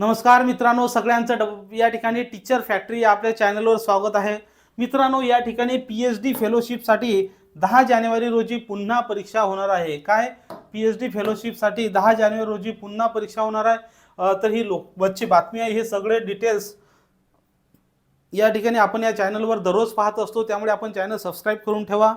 नमस्कार मित्रांनो सगळ्यांचं डब या ठिकाणी टीचर फॅक्टरी आपल्या चॅनलवर स्वागत आहे. मित्रांनो या ठिकाणी पी एच डी फेलोशिपसाठी दहा जानेवारी रोजी पुन्हा परीक्षा होणार आहे. काय? पी एच डी फेलोशिपसाठी दहा जानेवारी रोजी पुन्हा परीक्षा होणार आहे. तर ही लोक बच्ची बातमी आहे हे सगळे डिटेल्स या ठिकाणी आपण या चॅनलवर दररोज पाहत असतो. त्यामुळे आपण चॅनल सबस्क्राईब करून ठेवा.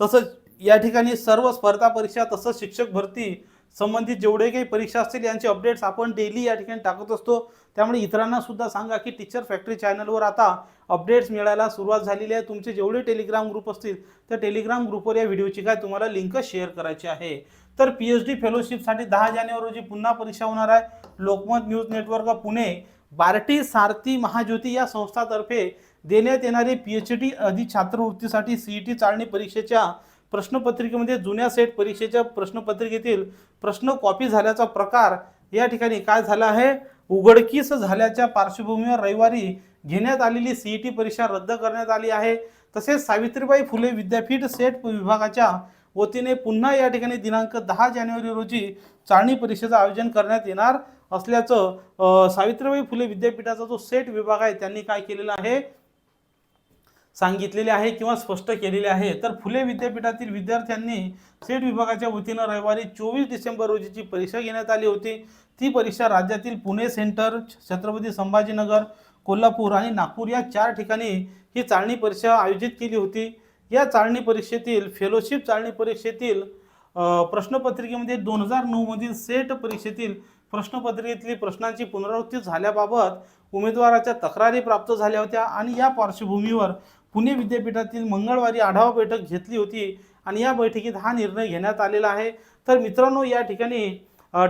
तसंच या ठिकाणी सर्व स्पर्धा परीक्षा तसंच शिक्षक भरती संबंधित जेवढे काही परीक्षा असतील यांचे अपडेट्स आपण डेली या ठिकाणी टाकत असतो. त्यामुळे इतरांना सुद्धा सांगा की टीचर फॅक्टरी चॅनलवर आता अपडेट्स मिळायला सुरुवात झालेली आहे. तुमचे जेवढे टेलिग्राम ग्रुप असतील त्या टेलिग्राम ग्रुपवर या व्हिडिओची काय तुम्हाला लिंक शेअर करायची आहे. तर पी एच डी फेलोशिपसाठी दहा जानेवारी रोजी पुन्हा परीक्षा होणार आहे. लोकमत न्यूज नेटवर्क पुणे बार्टी सारथी महाज्योती या संस्थातर्फे देण्यात येणारे पी एच डी अधिक छात्रवृत्तीसाठी सी ई टी चाळणी परीक्षेच्या प्रश्नपत्रिकेमध्ये जुन्या सेट परीक्षेच्या प्रश्नपत्रिकेतील प्रश्न कॉपी झाल्याचा प्रकार या ठिकाणी काय झाला आहे? उघडकीस झाल्याच्या पार्श्वभूमीवर रविवारी घेण्यात आलेली सी ई टी परीक्षा रद्द करण्यात आली आहे. तसेच सावित्रीबाई फुले विद्यापीठ सेट विभागाच्या वतीने पुन्हा या ठिकाणी दिनांक दहा जानेवारी रोजी चाळणी परीक्षेचं आयोजन करण्यात येणार असल्याचं सावित्रीबाई फुले विद्यापीठाचा जो सेट विभाग आहे त्यांनी काय केलेलं आहे? सांगितलेले आहे किंवा स्पष्ट केलेले आहे. तर फुले विद्यापीठातील विद्यार्थ्यांनी सेट विभागाच्या वतीनं रविवारी चोवीस डिसेंबर रोजीची परीक्षा घेण्यात आली होती. ती परीक्षा राज्यातील पुणे सेंटर छत्रपती संभाजीनगर कोल्हापूर आणि नागपूर या चार ठिकाणी ही चाळणी परीक्षा आयोजित केली होती. या चाळणी परीक्षेतील फेलोशिप चाळणी परीक्षेतील प्रश्नपत्रिकेमध्ये दोन हजार नऊमधील सेट परीक्षेतील प्रश्नपत्रिकेतली प्रश्नांची पुनरावृत्ती झाल्याबाबत उमेदवाराच्या तक्रारी प्राप्त झाल्या होत्या आणि या पार्श्वभूमीवर पुणे विद्यापीठातील मंगळवारी आढावा बैठक घेतली होती आणि या बैठकीत हा निर्णय घेण्यात आलेला आहे. तर मित्रांनो या ठिकाणी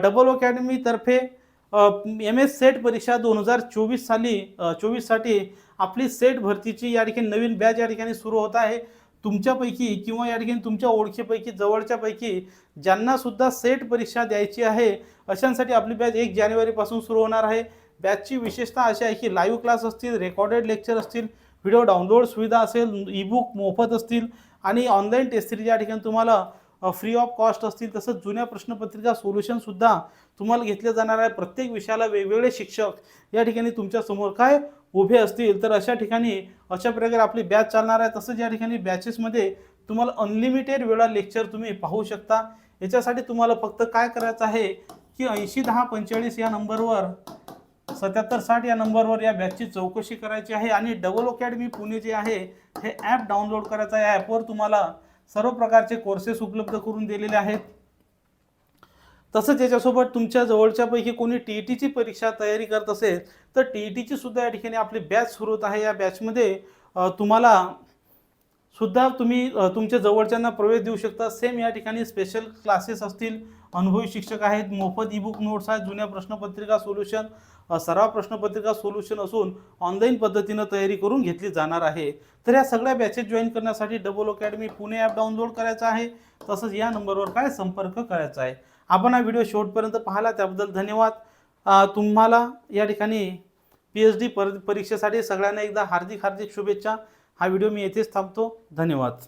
डबल अकॅडमीतर्फे एम एस सेट परीक्षा दोन हजार चोवीस साली चोवीससाठी आपली सेट भरतीची या ठिकाणी नवीन बॅच या ठिकाणी सुरू होत आहे. तुमच्यापैकी किंवा या ठिकाणी तुमच्या ओळखीपैकी जवळच्यापैकी ज्यांनासुद्धा सेट परीक्षा द्यायची आहे अशांसाठी आपली बॅच एक जानेवारीपासून सुरू होणार आहे. बॅचची विशेषता अशी आहे की लाईव्ह क्लास असतील रेकॉर्डेड लेक्चर असतील व्हिडिओ डाउनलोड सुविधा असेल ईबुक मोफत असतील आणि ऑनलाईन टेस्ट सिरीज या ठिकाणी तुम्हाला फ्री ऑफ कॉस्ट असतील तसंच जुन्या प्रश्नपत्रिका सोल्युशनसुद्धा तुम्हाला घेतले जाणार आहे. प्रत्येक विषयाला वेगवेगळे शिक्षक या ठिकाणी तुमच्यासमोर काय उभे असतील तर अशा ठिकाणी अशा प्रकारे आपली बॅच चालणार आहे. तसंच या ठिकाणी बॅचेसमध्ये तुम्हाला अनलिमिटेड वेळा लेक्चर तुम्ही पाहू शकता. याच्यासाठी तुम्हाला फक्त काय करायचं आहे की ऐंशी दहा पंचेचाळीस या नंबरवर सत्याहत्तर साठ या नंबरवर या बॅचची चौकशी करायची आहे आणि डबल अकॅडमी पुणे जे आहे हे ॲप डाउनलोड करायचं आहे. ॲपवर तुम्हाला सर्व प्रकारचे कोर्सेस उपलब्ध करून दिलेले आहेत. तसंच याच्यासोबत तुमच्या जवळच्यापैकी कोणी टी ई टीची परीक्षा तयारी करत असेल तर टी ई टीची सुद्धा या ठिकाणी आपली बॅच सुरू होत आहे. या बॅचमध्ये तुम्हाला सुद्धा तुम्ही तुमच्या जवळच्यांना प्रवेश देऊ शकता. सेम या ठिकाणी स्पेशल क्लासेस असतील. अनुभवी शिक्षक आहेत. मोफत ईबुक नोट्स आहेत. जुन्या प्रश्नपत्रिका सोल्युशन सराव प्रश्नपत्रिका सोल्युशन असून ऑनलाईन पद्धतीनं तयारी करून घेतली जाणार आहे. तर या सगळ्या बॅचेस जॉईन करण्यासाठी double academy Pune app download करायचा आहे. तसंच या नंबरवर काय संपर्क करायचा आहे. आपण हा व्हिडिओ शेवटपर्यंत पाहिला. त्याबद्दल धन्यवाद. तुम्हाला या ठिकाणी पी एच डी पर परीक्षेसाठी सगळ्यांना एकदा हार्दिक हार्दिक शुभेच्छा. हा व्हिडिओ मी येथेच थांबतो. धन्यवाद.